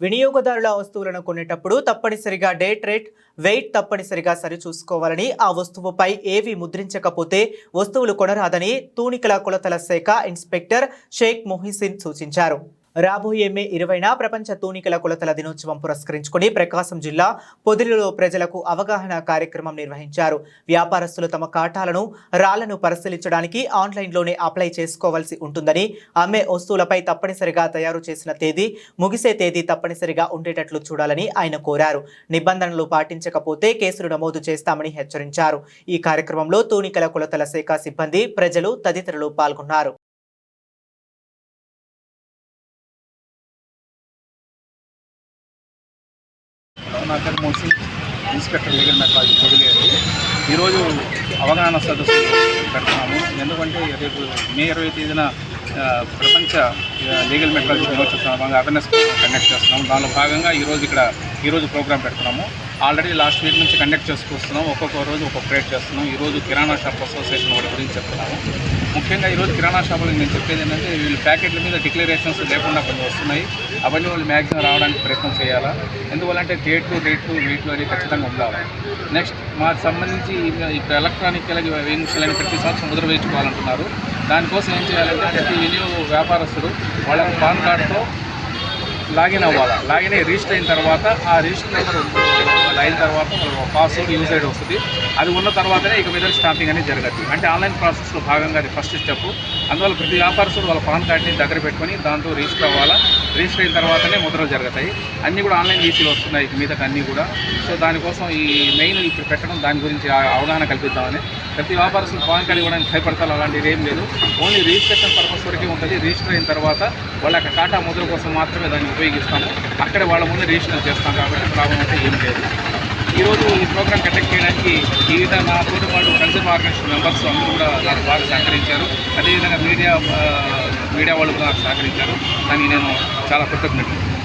వినియోగదారుల వస్తువులను కొనేటప్పుడు తప్పనిసరిగా డేట్ రేట్ వెయిట్ తప్పనిసరిగా సరిచూసుకోవాలని ఆ వస్తువుపై ఏవి ముద్రించకపోతే వస్తువులు కొనరాదని తూనికల కొలతల శాఖ ఇన్స్పెక్టర్ షేక్ మొహిసిన్ సూచించారు. రాబోయే మే ఇరవైన ప్రపంచ తూనికల కొలతల దినోత్సవం పురస్కరించుకుని ప్రకాశం జిల్లా పొదిలిలో ప్రజలకు అవగాహన కార్యక్రమం నిర్వహించారు. వ్యాపారస్తులు తమ కాటాలను రాళ్ళను పరిశీలించడానికి ఆన్లైన్లోనే అప్లై చేసుకోవాల్సి ఉంటుందని అమ్మే వస్తువులపై తప్పనిసరిగా తయారు చేసిన తేదీ ముగిసే తేదీ తప్పనిసరిగా ఉండేటట్లు చూడాలని ఆయన కోరారు. నిబంధనలు పాటించకపోతే కేసులు నమోదు చేస్తామని హెచ్చరించారు. ఈ కార్యక్రమంలో తూనికల కొలతల శాఖ సిబ్బంది ప్రజలు తదితరులు పాల్గొన్నారు. నా పేరు మోసి ఇన్స్పెక్టర్ లీగల్ మెట్రాలజీ పొదిలేరు ఈరోజు అవగాహన సదస్సు పెడుతున్నాము. ఎందుకంటే రేపు మే ఇరవై తేదీన ప్రపంచ లీగల్ మెట్రాలజీ దినోత్సవ సందర్భంగా అవేర్నెస్ కండక్ట్ చేస్తున్నాము. దానిలో భాగంగా ఈరోజు ఇక్కడ ఈరోజు ప్రోగ్రాం పెడుతున్నాము. ఆల్రెడీ లాస్ట్ వీక్ నుంచి కండక్ట్ చేసుకొస్తున్నాం. ఒక్కొక్క రోజు ఒక్కొక్క రేట్ చేస్తున్నాం. ఈరోజు కిరాణా షాప్ అసోసియేషన్ వాటి గురించి చెప్తున్నాము. ముఖ్యంగా ఈరోజు కిరాణా షాపులకు నేను చెప్పేది ఏంటంటే వీళ్ళు ప్యాకెట్ల మీద డిక్లరేషన్స్ లేకుండా కొన్ని వస్తున్నాయి. అవన్నీ వాళ్ళు మ్యాక్సిమం రావడానికి ప్రయత్నం చేయాలా? ఎందువల్లంటే డేట్లు రేట్లు వెయిట్లు అనేది ఖచ్చితంగా ఉండాలి. నెక్స్ట్ మాకు సంబంధించి ఇప్పుడు ఎలక్ట్రానిక్ వెయ్యి నిమిషాలని ప్రతి సంవత్సరం ముద్ర వేయించుకోవాలంటున్నారు. దానికోసం ఏం చేయాలంటే ప్రతి వినియోగ వ్యాపారస్తుడు వాళ్ళ పాన్ కార్డుతో లాగిన్ అవ్వాలి? లాగిన్ అయ్యి రిజిస్టర్ అయిన తర్వాత ఆ రిజిస్టర్ నెంబర్ అయిన తర్వాత పాస్వర్డ్ యూజ్ ఐడి వస్తుంది. అది ఉన్న తర్వాతనే ఇక మీద స్టాంపింగ్ అనేది జరగదు అంటే ఆన్లైన్ ప్రాసెస్లో భాగంగా అది ఫస్ట్ స్టెప్ అందువల్ల ప్రతి వ్యాపారస్తుడు వాళ్ళ పాన్ కార్డ్ని దగ్గర పెట్టుకొని దాంతో రిజిస్టర్ అవ్వాలా? రిజిస్టర్ అయిన తర్వాతనే ముద్రలు జరుగుతాయి. అన్నీ కూడా ఆన్లైన్ ఈసీలు వస్తున్నాయి ఇక మీదకి అన్నీ కూడా. సో దానికోసం ఈ మెయిన్ ఇప్పుడు పెట్టడం దాని గురించి ఆ అవగాహన కల్పిద్దామని. ప్రతి వ్యాపారస్తులు పాన్ కార్డు ఇవ్వడానికి భయపడతారు. అలాంటిది ఏం లేదు. ఓన్లీ రిజిస్ట్రేషన్ పర్పస్ వరకే ఉంటుంది. రిజిస్టర్ అయిన తర్వాత వాళ్ళ యొక్క కాటా ముద్ర కోసం మాత్రమే దాన్ని ఉపయోగిస్తాము. అక్కడ వాళ్ళ ముందు రిజిస్టర్ చేస్తాం కాబట్టి ప్రాబ్లం అయితే ఏం లేదు. ఈరోజు ఈ ప్రోగ్రామ్ కండక్ట్ చేయడానికి వివిధ నా తోటి పాటు కన్సర్న్ ఆర్గనైజేషన్ మెంబర్స్ అందరూ కూడా నాకు బాగా సహకరించారు. అదేవిధంగా మీడియా మీడియా వాళ్ళు కూడా నాకు సహకరించారు. దానికి నేను చాలా కృతజ్ఞతలు